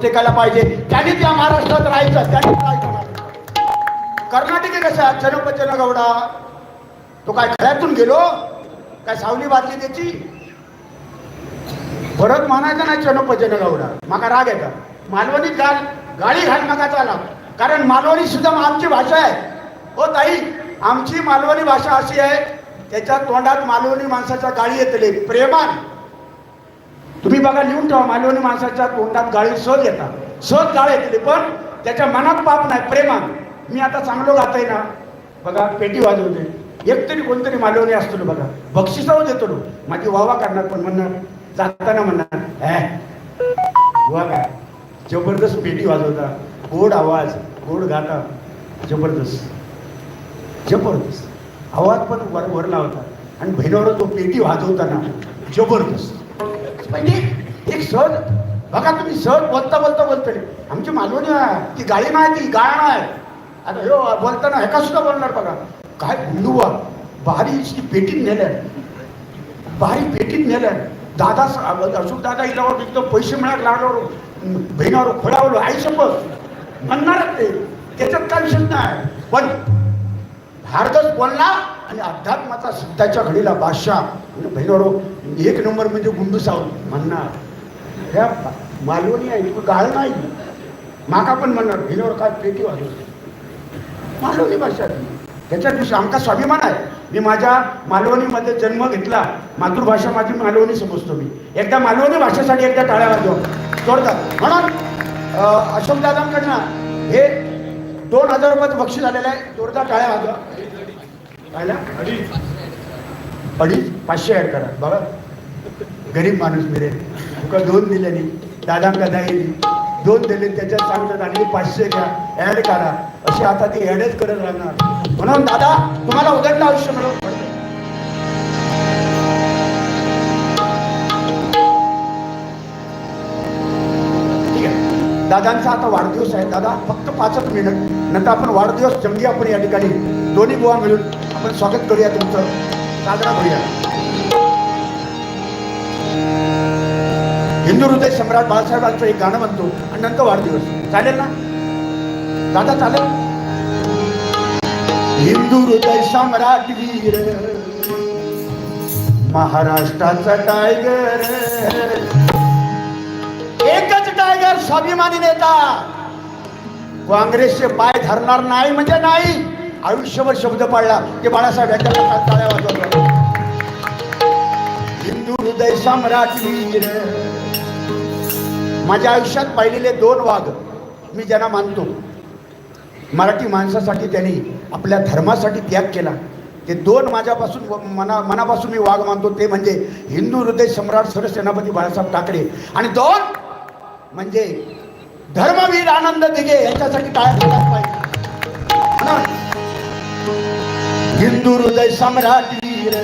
प्रत्येकाला पाहिजे. त्यांनी त्या महाराष्ट्रात राहायचं त्यांनी कर्नाटके करायचं कर्नाटकी चनपचन गौडा. तो काय खळ्यातून गेलो? काय सावली बादली त्याची? परत म्हणायचं नाही चनपचन गौडा. माका राग येता. मालवणीत घाल गाडी घाल माका चाला कारण मालवणी सुद्धा आमची भाषा आहे. हो ताई आमची मालवणी भाषा अशी आहे त्याच्या तोंडात मालवणी माणसाच्या गाळी येतले. प्रेमान. तुम्ही बघा लिहून ठेवा मालवणी माणसाच्या तोंडात गाळी सहज येतात. सहज गाळ येतली पण त्याच्या मनात पाप नाही प्रेमात मी आता चांगलं गाताय ना बघा पेटी वाजवते एक तरी कोणतरी मालवणी असतो ना बघा. बक्षिसावर देतो ना माझी वावा करणार पण म्हणणार? जाताना म्हणणार वा काय? जबरदस्त पेटी वाजवता. गोड आवाज गोड गाता. जबरदस्त. जबरदस्त. आवाज पण वर वरला होता आणि बहिणावर तो पेटी वाजवताना जबरदस्त. म्हणजे एक सहज बघा तुम्ही सहज बोलता बोलता बोलतले आमची मालवणी आहे ती गाळी नाही ती गाळण आहे आता हो बोलताना ह्याका सुद्धा बोलणार बघा. काय गुंडुवा भारी ती पेटीत नेल्या भारी पेटीत नेल्या दादा अशोक दादा इलावर एकदम पैसे मिळायला लागल्यावर बहिणावर खोळावर आई शपथ. म्हणणारच ते. त्याच्यात काय विषय नाही. पण भारतच बोलला आणि अध्यात्माचा सिद्धाच्या घडीला बादशाह. बहिणावर एक नंबर म्हणजे गुंडू सावंत म्हणणार. ह्या मालवणी आहे तू गाळ नाही. माका पण म्हणणार भिनोर काय पेटी वाजवते मालवणी भाषा त्याच्या दिवशी आमचा स्वाभिमान आहे. मी माझ्या मालवणीमध्ये जन्म घेतला. मातृभाषा माझी मालवणी समजतो मी. एकदा मालवणी भाषेसाठी एकदा टाळ्या वाजव. जोरदार. म्हणून अं, अशोकदादांकडनं हे दोन हजार रुपयाचं बक्षीस आलेलं आहे. जोरदार टाळ्या वाजवा. पाहिला अडीच पाचशे ॲड करा बघा गरीब माणूस मिळेल तुका दोन दिल्याने दादांका नाही दोन दिले त्याच्यात सांगतात आणि पाचशे घ्या ॲड करा अशी आता ती ॲडच करत राहणार म्हणून दादा तुम्हाला उघडलं आयुष्य मिळवून ठीक आहे दादांचा आता वाढदिवस आहे दादा फक्त पाचच मिनिट नंतर आपण वाढदिवस जंगी आपण या ठिकाणी दोन्ही बुवा मिळून आपण स्वागत करूया तुमचं. साजरा करूया. हिंदू हृदय सम्राट बाळासाहेबांचं एक गाणं म्हणतो आणि नंतर वाढदिवस. चालेल ना? दादा चालेल? हिंदू हृदय सम्राट वीर. महाराष्ट्राचा टायगर एकच टायगर स्वाभिमानी नेता. काँग्रेसचे पाय धरणार नाही म्हणजे नाही. आयुष्यभर शब्द पाळला ते बाळासाहेब यांच्या हातात टाळ्या वाजवतो. हिंदू हृदय सम्राट वीर. माझ्या आयुष्यात पाहिलेले दोन वाघ मी ज्यांना मानतो. मराठी माणसासाठी त्यांनी आपल्या धर्मासाठी त्याग केला. ते दोन माझ्यापासून मना मनापासून मी वाघ मानतो ते म्हणजे हिंदू हृदय सम्राट सरसेनापती बाळासाहेब ठाकरे. आणि दोन म्हणजे धर्मवीर आनंद दिघे यांच्यासाठी टाळ्या हिंदू हृदय सम्राट वीर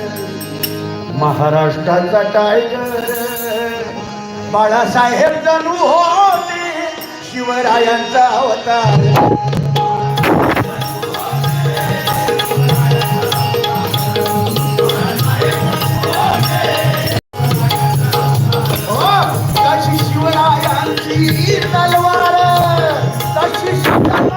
महाराष्ट्राचा टायगर बाळासाहेब जणू होते शिवरायांचा अवतार. हो, शिवरायांची तलवार तशी शिवरायांच्या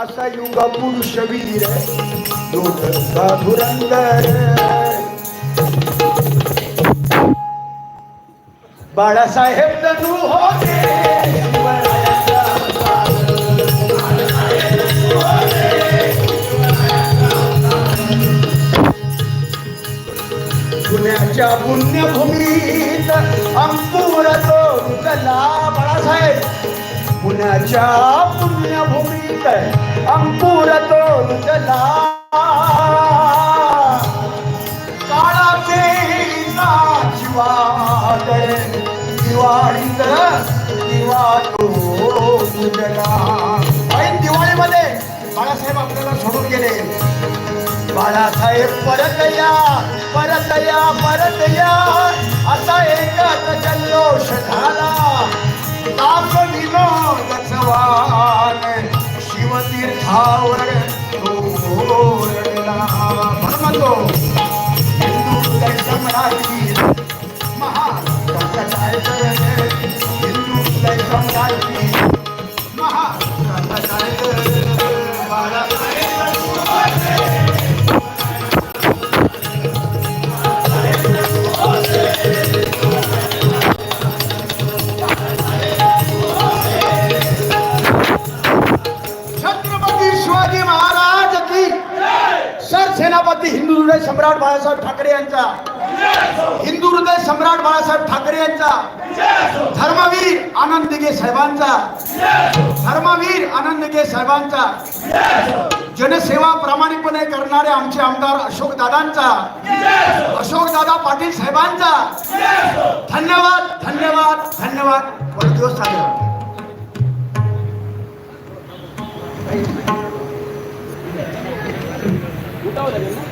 असा युग पुरुष वीर योगा होता बाळासाहेब जणू होते पुण्याच्या पुण्यभूमीत अंकुर तो कला बाळासाहेब. पुण्याच्या पुण्यभूमीत अंकुर तो रुजला काळाचे नाचवादर दिवाळीत दिवा तो उजला ऐन दिवाळीमध्ये बाळासाहेब आपल्याला सोडून गेले. बाळासाहेब परत या परत या परत या. असा एकच जल्लोष झाला. ताप विनोद चव्हाण शिवतीर्थावर तो ओरडला म्हणतो हिंदू लय सम्राटी सर हिंदू हृदय सम्राट बाळासाहेब ठाकरे यांचा. हिंदू हृदय सम्राट बाळासाहेब ठाकरे यांचा. धर्मवीर आनंद दिगे साहेबांचा. धर्मवीर आनंद दिगे साहेबांचा. जनसेवा प्रामाणिकपणे करणारे आमचे आमदार अशोक दादांचा. अशोक दादा पाटील साहेबांचा. धन्यवाद धन्यवाद धन्यवाद. वाढदिवस साजरा सुस्वागतम सुस्वागतम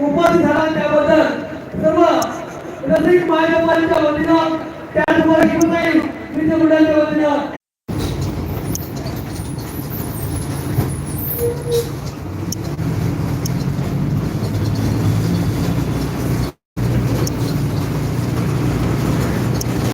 उपस्थित झाला त्याबद्दल सर्व रसिक मायबापांच्या वतीनं त्याचबरोबर शिवसाई मुलांच्या वतीनं